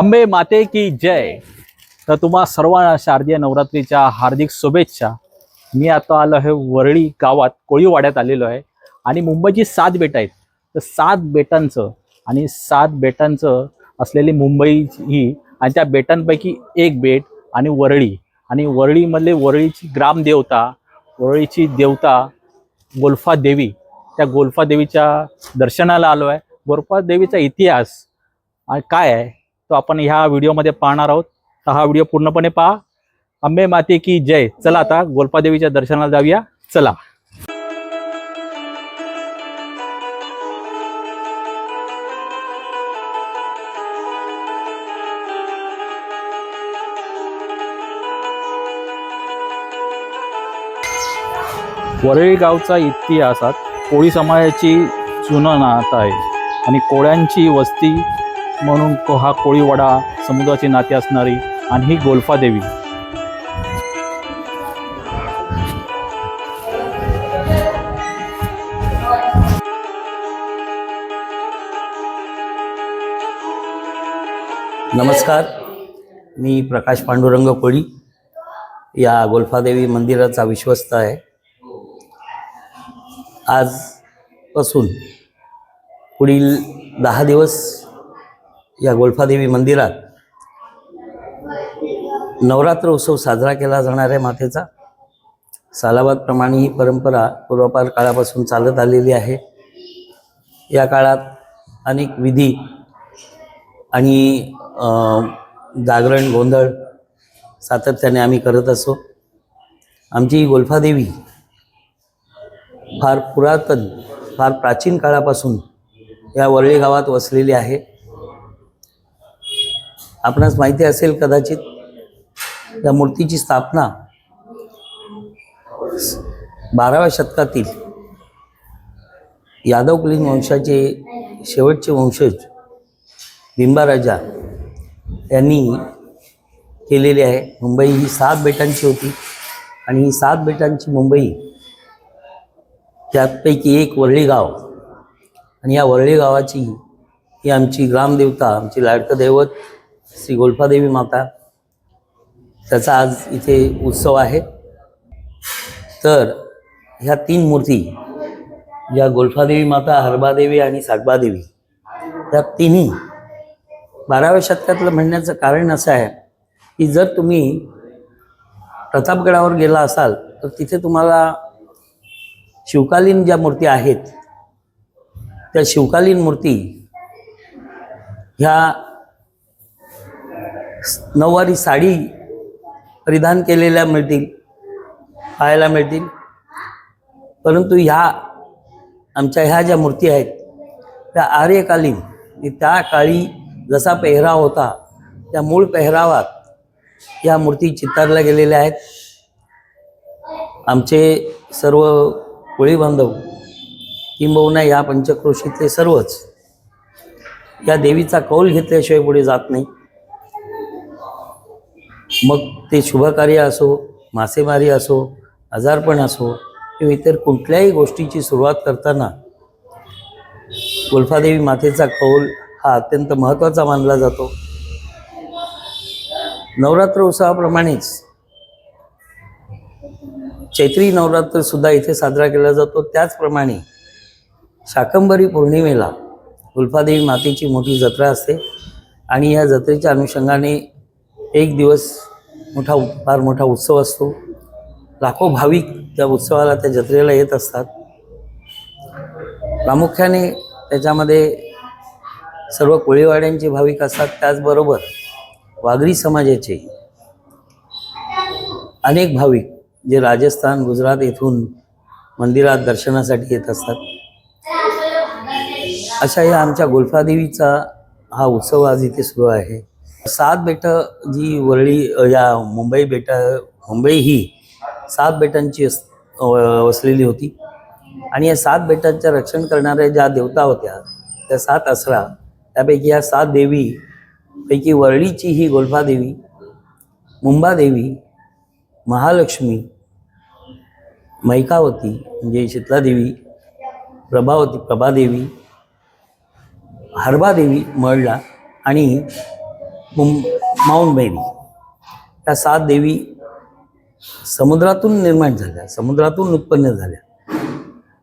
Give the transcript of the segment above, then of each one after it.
अंबे माते की जय. तर तुम्हा सर्वांना शारदीय नवरात्रीच्या हार्दिक शुभेच्छा. मी आता आलो आहे वरळी गावात कोळीवाड्यात आलेलो आहे. आणि मुंबईची सात बेट आहेत. तर सात बेटांचं आणि सात बेटांचं असलेली मुंबई ही आणि त्या बेटांपैकी एक बेट आणि वरळी. आणि वरळीमधले वरळीची ग्रामदेवता वरळीची देवता गोल्फा देवी. त्या गोल्फा देवीच्या दर्शनाला आलो आहे. गोल्फा देवीचा इतिहास काय आहे? तो आपण ह्या व्हिडिओमध्ये पाहणार आहोत. तर हा व्हिडिओ पूर्णपणे पहा. अंबे माते की जय. चला आता गोल्पादेवीच्या दर्शनाला जाऊया. चला. वरळी गावचा इतिहासात कोळी समाजाची जुनं नात आहे आणि कोळ्यांची वस्ती म्हणून को- हा कोळीवाडा समुद्राची नाते असणारी आणि ही गोल्फा देवी. नमस्कार. मी प्रकाश पांडुरंग कोळी. या गोल्फादेवी मंदिराचा विश्वस्त आहे. आजपासून पुढील दहा दिवस या गोल्फादेवी मंदिरात नवरात्र उत्सव साजरा केला जाणार आहे मातेचा. सालाबादप्रमाणे ही परंपरा पूर्वापार काळापासून चालत आलेली आहे. या काळात अनेक विधी आणि जागरण गोंधळ सातत्याने आम्ही करत असो. आमची ही गोल्फादेवी फार पुरातन फार प्राचीन काळापासून या वरळी गावात वसलेली आहे. आपणास माहिती असेल कदाचित या मूर्तीची स्थापना बाराव्या शतकातील यादवकुलीन वंशाचे शेवटचे वंशज बिंबाराजा यांनी केलेली आहे. मुंबई ही सात बेटांची होती आणि ही सात बेटांची मुंबई त्यापैकी एक वरळी गाव आणि या वरळी गावाची ही आमची ग्रामदेवता आमची लाडकं दैवत श्री गोल्फादेवी माता. त्याचा आज इथे उत्सव आहे. तर ह्या तीन मूर्ती ज्या गोल्फादेवी माता हरबादेवी आणि सागबादेवी त्या तिन्ही बाराव्या शतकातलं म्हणण्याचं कारण असं आहे की जर तुम्ही प्रतापगडावर गेला असाल तर तिथे तुम्हाला शिवकालीन ज्या मूर्ती आहेत त्या शिवकालीन मूर्ती ह्या नऊवारी साडी परिधान केलेल्या मिळतील पाहायला मिळतील. परंतु ह्या आमच्या ह्या ज्या मूर्ती आहेत त्या आर्यकालीन त्या काळी जसा पेहराव होता त्या मूळ पेहरावात या मूर्ती चितारल्या गेलेल्या आहेत. आमचे सर्व कोळी बांधव किंबहुना या पंचक्रोशीतले सर्वच या देवीचा कौल घेतल्याशिवाय पुढे जात नाही. मग ते शुभकार्य असो मासेमारी असो आजारपण असो किंवा इतर कुठल्याही गोष्टीची सुरुवात करताना गुल्फादेवी मातेचा कौल हा अत्यंत महत्त्वाचा मानला जातो. नवरात्र उत्सवाप्रमाणेच चैत्री नवरात्रसुद्धा इथे साजरा केला जातो. त्याचप्रमाणे शाकंभरी पौर्णिमेला गुल्फादेवी मातेची मोठी जत्रा असते आणि या जत्रेच्या अनुषंगाने एक दिवस मोठा फार मोठा उत्सव असतो. लाखो भाविक त्या उत्सवाला त्या जत्रेला येत असतात. प्रामुख्याने त्याच्यामध्ये सर्व कोळीवाड्यांचे भाविक असतात. त्याचबरोबर वागरी समाजाचे अनेक भाविक जे राजस्थान गुजरात येथून मंदिरात दर्शनासाठी येत असतात. अशा या आमच्या गोल्फादेवीचा हा उत्सव आज इथे सुरू आहे. सात बेटं जी वरळी या मुंबई बेटा मुंबई ही सात बेटांची अस- वसलेली होती. आणि या सात बेटांचं रक्षण करणाऱ्या ज्या देवता होत्या त्या सात असरा त्यापैकी या सात देवी पैकी वरळीची ही गोल्फादेवी मुंबादेवी महालक्ष्मी मैकावती म्हणजे शीतलादेवी प्रभावती प्रभादेवी हरबादेवी मळला आणि मुं माऊंट मेरी त्या सात देवी समुद्रातून निर्माण झाल्या समुद्रातून उत्पन्न झाल्या.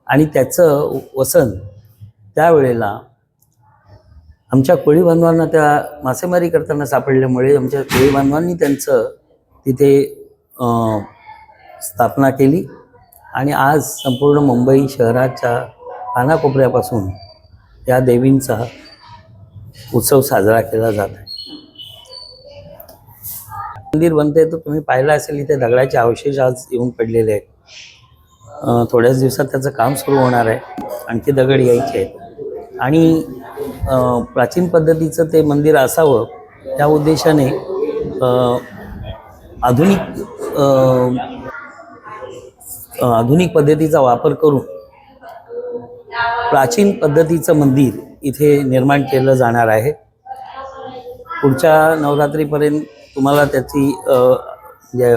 आणि त्याचं वसन त्यावेळेला आमच्या कोळी बांधवांना त्या मासेमारी करताना सापडल्यामुळे आमच्या कोळी बांधवांनी त्यांचं तिथे स्थापना केली. आणि आज संपूर्ण मुंबई शहराच्या कानाकोपऱ्यापासून या देवींचा उत्सव साजरा केला जात आहे. मंदिर बनते तर तुम्ही पाहिलं असेल इथे दगडाचे अवशेष आज येऊन पडलेले आहेत. थोड्याच दिवसात त्याचं काम सुरू होणार आहे. आणखी दगड यायचे आहेत. आणि प्राचीन पद्धतीचं ते मंदिर असावं त्या उद्देशाने आधुनिक आधुनिक पद्धतीचा वापर करून प्राचीन पद्धतीचं मंदिर इथे निर्माण केलं जाणार आहे. पुढच्या नवरात्रीपर्यंत तुम्हाला त्याची म्हणजे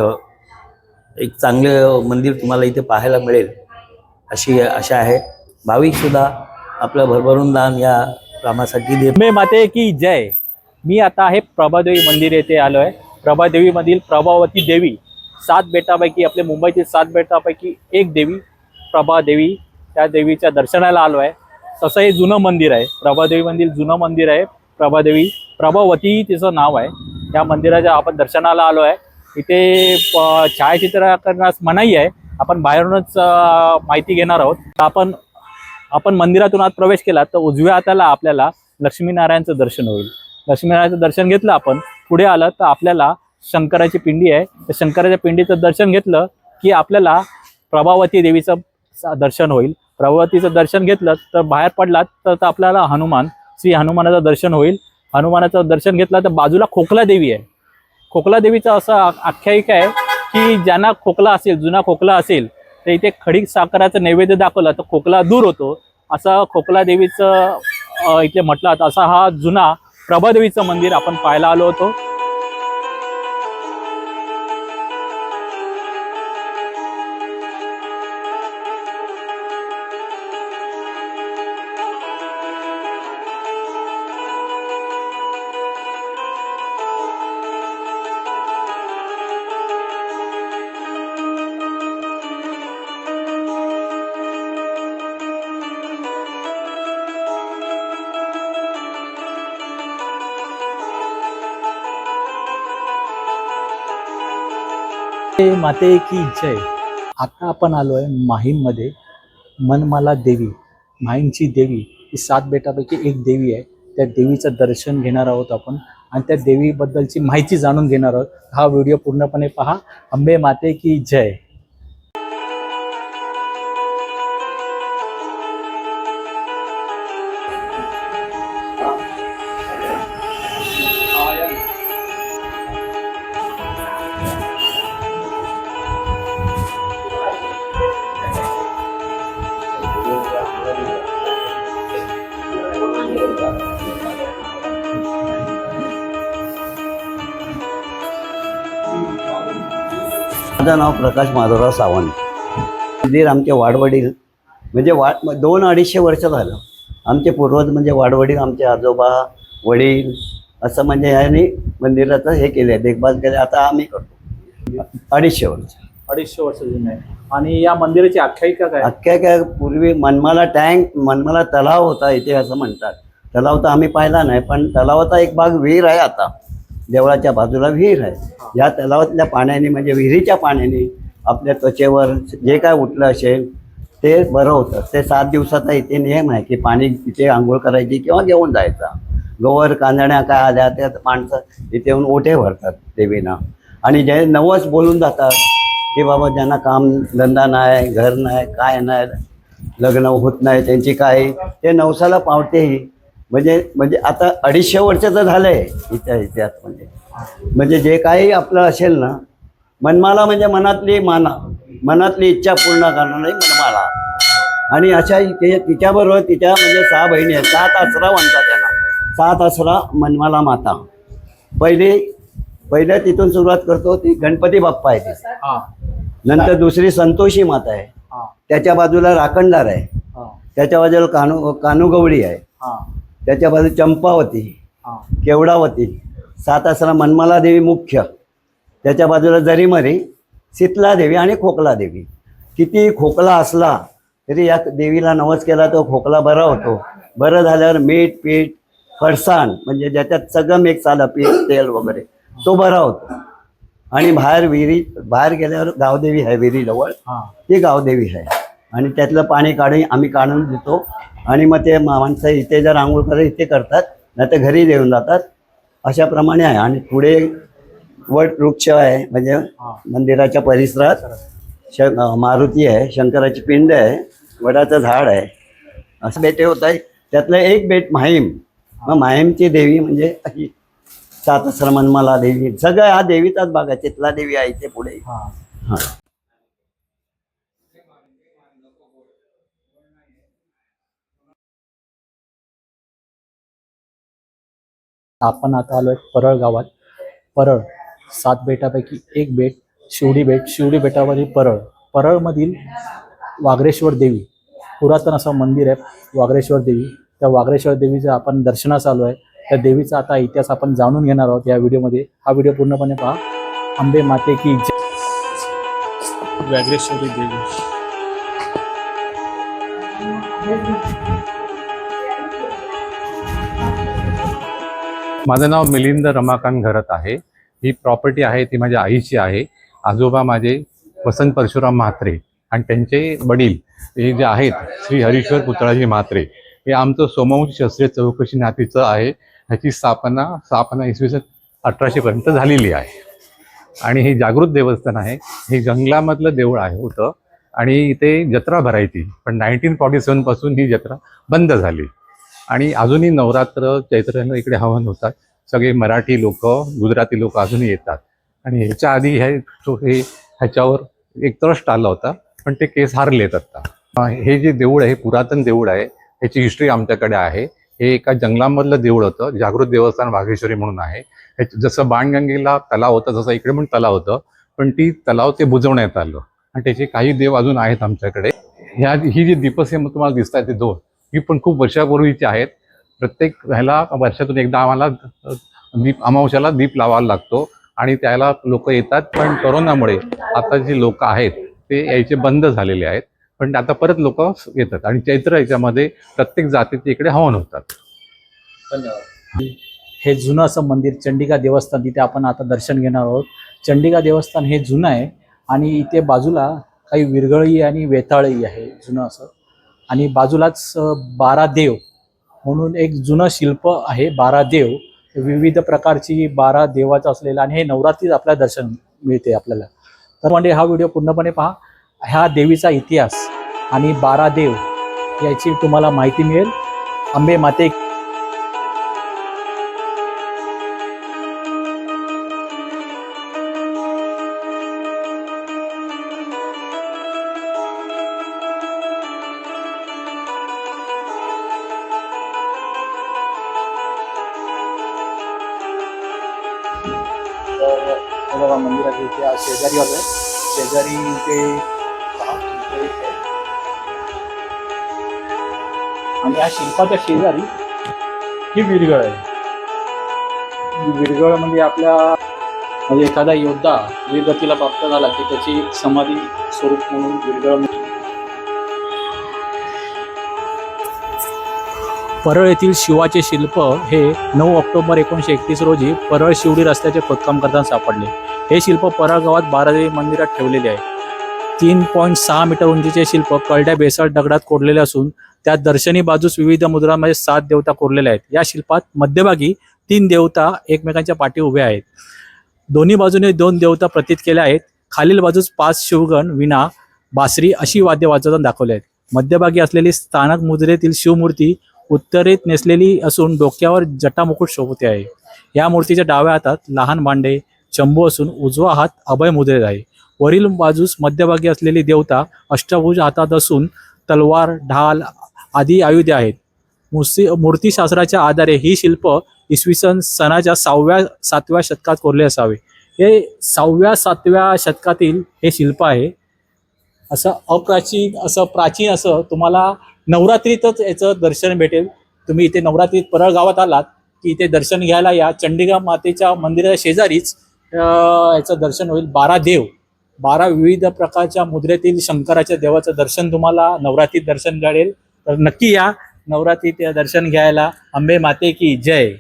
एक चांगलं मंदिर तुम्हाला इथे पाहायला मिळेल अशी आशा आहे. भाविकसुद्धा आपलं भरभरून दान या कामासाठी देत मे माते की जय. मी आता आहे प्रभादेवी मंदिर येथे आलो आहे प्रभादेवीमधील प्रभावती देवी सात बेटापैकी आपल्या मुंबईतील सात बेटापैकी एक देवी प्रभादेवी त्या देवीच्या दर्शनाला आलो आहे तसं हे जुनं मंदिर आहे. प्रभादेवी मंदिर जुनं मंदिर आहे प्रभादेवी. प्रभावती तिचं नाव आहे. या मंदिराच्या आपण दर्शनाला आलो आहे. इथे प- छायाचित्र करण्यास मनाई आहे. आपण बाहेरूनच माहिती घेणार आहोत. आपण आपण मंदिरातून आत प्रवेश केला तर उजव्या हाताला आपल्याला लक्ष्मीनारायणचं दर्शन होईल. लक्ष्मीनारायणचं दर्शन घेतलं आपण पुढे आलं तर आपल्याला शंकराची पिंडी आहे. तर शंकराच्या पिंडीचं दर्शन घेतलं की आपल्याला प्रभावती देवीचं दर्शन होईल. प्रभावतीचं दर्शन घेतलं तर बाहेर पडलात तर तर आपल्याला हनुमान श्री हनुमानाचं दर्शन होईल. हनुमानाचं दर्शन घेतलं तर बाजूला खोकला देवी आहे. खोकला देवीचं असं आख्यायिका आहे की ज्यांना खोकला असेल जुना खोकला असेल तर इथे खडीक साखराचं नैवेद्य दाखवलं तर खोकला दूर होतो. असं खोकला देवीचं इथे म्हटलं असा हा जुना प्रभादेवीचं मंदिर आपण पाहायला आलो होतो. माते की जय. आता आपण आलो आहे माहीममध्ये मनमाला देवी माहीमची देवी. ही सात बेटापैकी एक देवी आहे. त्या देवीचं दर्शन घेणार आहोत आपण आणि त्या देवीबद्दलची माहिती जाणून घेणार आहोत. हा व्हिडिओ पूर्णपणे पहा. अंबे माते की जय. माझं नाव प्रकाश माधवराव सावंत. मंदिर आमचे वाडवडील म्हणजे वा दोन अडीचशे वर्ष झालं. आमचे पूर्वज म्हणजे वाडवडील आमचे आजोबा वडील असं म्हणजे यांनी मंदिराचं हे केलं आहे देखभाल केली आता आम्ही करतो. अडीचशे वर्ष. अडीचशे वर्ष जुनं आहे. आणि या मंदिराची आख्यायिका काय? अख्ख्या काय पूर्वी मनमाला टँक मनमाला तलाव होता इथे असं म्हणतात. तलाव तर आम्ही पाहिला नाही पण तलावाचा एक भाग विहीर आहे आता. देवळाच्या बाजूला विहीर आहे. या तलावातल्या पाण्याने म्हणजे विहिरीच्या पाण्याने आपल्या त्वचेवर जे काय उठलं असेल ते बरं होतं. ते सात दिवसाचा इथे नियम आहे की पाणी तिथे आंघोळ करायची किंवा घेऊन जायचा. गवर कांदण्या काय आल्या त्या माणसं इथे येऊन ओठे भरतात देवीनं. आणि जे नवस बोलून जातात की बाबा ज्यांना काम धंदा नाही घर नाही काय नाही लग्न होत नाही त्यांची काय ते नवसाला पावतेही. म्हणजे म्हणजे आता अडीचशे वर्षाचं झालं आहे इतिहास इतिहास म्हणजे. म्हणजे जे काही आपलं असेल ना मनमाला म्हणजे मनातली माना मनातली इच्छा पूर्ण करणारी मनमाला. आणि अशा तिच्याबरोबर तिच्या म्हणजे सहा बहिणी आहेत. सात आसरा म्हणतात त्यांना सात आसरा मनमाला माता. पहिली पहिल्या तिथून सुरुवात करतो ती गणपती बाप्पा आहे ती. नंतर दुसरी संतोषी माता आहे. त्याच्या बाजूला राखणदार आहे. त्याच्या बाजूला कानू कानुगवळी आहे. त्याच्या बाजूला चंपावती केवडावती सात आसरा मनमाला देवी मुख्य त्याच्या बाजूला जरीमरी शीतला देवी आणि खोकला देवी किती खोकला असला तरी या देवीला नवस केला तो खोकला बरा होतो. बरं झाल्यावर मीठ पीठ फरसाण म्हणजे ज्याच्यात सगळं मिक्स आलं पीठ तेल वगैरे तो बरा होतो. आणि बाहेर विहिरी बाहेर गेल्यावर गावदेवी आहे विहिरीजवळ. ती गावदेवी आहे. आणि त्यातलं पाणी काढून आम्ही काढून देतो. आणि मग ते माणसं इथे जर आंघोळ करत इथे करतात नाही तर घरी देऊन जातात. अशाप्रमाणे आहे. आणि पुढे वट वृक्ष आहे म्हणजे. मंदिराच्या परिसरात श मारुती आहे शंकराची पिंड आहे वडाचं झाड आहे. असं बेटे होत आहे त्यातलं एक बेट माहीम. मग माहीमची देवी म्हणजे अशी सातसर मनमाला देवी. सगळं हा देवीचाच भाग आहे. चितला देवी आहे इथे पुढे. हा. आपण आता आलो आहे परळ गावात. परळ सात बेटापैकी एक बेट शिवडी बेट शिवडी बेटावरील परळ. परळमधील वागरेश्वर देवी. पुरातन असं मंदिर आहे वागरेश्वर देवी. त्या वागरेश्वर देवीचं आपण दर्शनास आलो आहे. त्या देवीचा आता इतिहास आपण जाणून घेणार आहोत या व्हिडिओमध्ये. हा व्हिडिओ पूर्णपणे पहा. आंबे माते की जय. वागरेश्वरी देवी. माझं नाव मिलिंद रमाकांत घरत आहे. ही प्रॉपर्टी आहे ती माझ्या आईची आहे. आजोबा माझे वसंत परशुराम म्हात्रे आणि त्यांचे वडील हे जे आहेत श्री हरीश्वर पुतळाजी म्हात्रे. हे आमचं सोमवंशी शास्त्रीय चौकशी नातीचं आहे. ह्याची स्थापना स्थापना इसवी सन अठराशेपर्यंत झालेली आहे. आणि हे जागृत देवस्थान आहे. हे जंगलामधलं देऊळ आहे होतं. आणि इथे जत्रा भरायची. पण नाईन्टीन फॉर्टी सेवनपासून ही जत्रा बंद झाली. आणि अजूनही नवरात्र चैत्रनं इकडे हवन होतात. सगळे मराठी लोक गुजराती लोक अजूनही येतात. आणि ह्याच्या आधी हे हे ह्याच्यावर एक ट्रस्ट आला होता पण ते केस हारलेत आता. हे जे देऊळ आहे पुरातन देऊळ आहे ह्याची हिस्ट्री आमच्याकडे आहे. हे एका जंगलामधलं देऊळ होतं जागृत देवस्थान वाघेश्वरी म्हणून आहे. जसं बाणगंगेला तलाव होतं जसं इकडे पण तलाव होतं पण ती तलाव ते बुजवण्यात आलं. आणि त्याचे काही देव अजून आहेत आमच्याकडे. ह्या ही जी दीपसेम तुम्हाला दिसत ते दोन. ही पण खूप वर्षापूर्वीची आहेत. प्रत्येक ह्याला वर्षातून एकदा आम्हाला दीप अमावस्याला दीप लावायला लागतो आणि त्याला लोक येतात. पण कोरोनामुळे आता जी लोक आहेत ते यायचे बंद झालेले आहेत. पण आता परत लोक येतात आणि चैत्र याच्यामध्ये प्रत्येक जातीचे इकडे हवन होतात. धन्यवाद. हे जुनं असं मंदिर चंडिका देवस्थान तिथे आपण आता दर्शन घेणार आहोत. चंडिका देवस्थान हे जुनं आहे आणि इथे बाजूला काही विरगळी आणि वेताळही आहे जुनं असं. आणि बाजूलाच बारा देव म्हणून एक जुनं शिल्प आहे बारा देव. विविध प्रकारची बारा देवाचं असलेलं आणि हे नवरात्रीत आपल्याला दर्शन मिळते आपल्याला. तर म्हणजे हा व्हिडिओ पूर्णपणे पहा. ह्या देवीचा इतिहास आणि बारा देव याची तुम्हाला माहिती मिळेल. आंबे माते हे बघा मंदिराच्या इथे शेजारी आलोय. शेजारी इथे आणि या शिल्पाच्या शेजारी ही विरगळ आहे. विरगळ म्हणजे आपल्या म्हणजे एखादा योद्धा वीरगतीला प्राप्त झाला की त्याची समाधी स्वरूप म्हणून विरगळ परळ येथील शिवाचे शिल्प हे नऊ ऑक्टोबर एकोणीसशे एकतीस रोजी परळ शिवडी रस्त्याचे खोदकाम करताना सापडले. हे शिल्प परळ गावात बारादेवी मंदिरात ठेवलेले आहे. तीन पॉईंट सहा मीटर उंचीचे शिल्प कळड्या बेसाळ दगडात कोरलेले असून त्यात दर्शनी बाजूस विविध मुद्रांमध्ये सात देवता कोरलेल्या आहेत. या शिल्पात मध्यभागी तीन देवता एकमेकांच्या पाठी उभ्या आहेत. दोन्ही बाजूने दोन देवता प्रतीत केल्या आहेत. खालील बाजूस पाच शिवगण विणा बासरी अशी वाद्य वाजवताना दाखवले आहेत. मध्यभागी असलेली स्थानक मुद्रेतील शिवमूर्ती उत्तरेत नेसलेली असून डोक्यावर जटामुकुट शोभते आहे. या मूर्तीच्या डाव्या हातात लहान भांडे चंबू असून उजवा हात अभय मुद्रेत आहे. वरील बाजूस मध्यभागी असलेली देवता अष्टभुज हातात असून तलवार ढाल आदी आयुधे आहेत. मूर्ती मूर्तीशास्त्राच्या आधारे ही शिल्प इसवी सन सणाच्या सहाव्या सातव्या शतकात कोरले असावे. हे सहाव्या सातव्या शतकातील हे शिल्प आहे. असं अप्राचीन असं प्राचीन असं तुम्हाला नवरात्रीतच याचं दर्शन भेटेल. तुम्ही इथे नवरात्रीत परळ गावात आलात की इथे दर्शन घ्यायला या. चंडिका मातेच्या मंदिराच्या शेजारीच याचं दर्शन होईल. बारा देव. बारा विविध प्रकारच्या मुद्रेतील शंकराच्या देवाचं दर्शन तुम्हाला नवरात्रीत दर्शन घडेल. तर नक्की या नवरात्रीत दर्शन घ्यायला. अंबे माते की जय.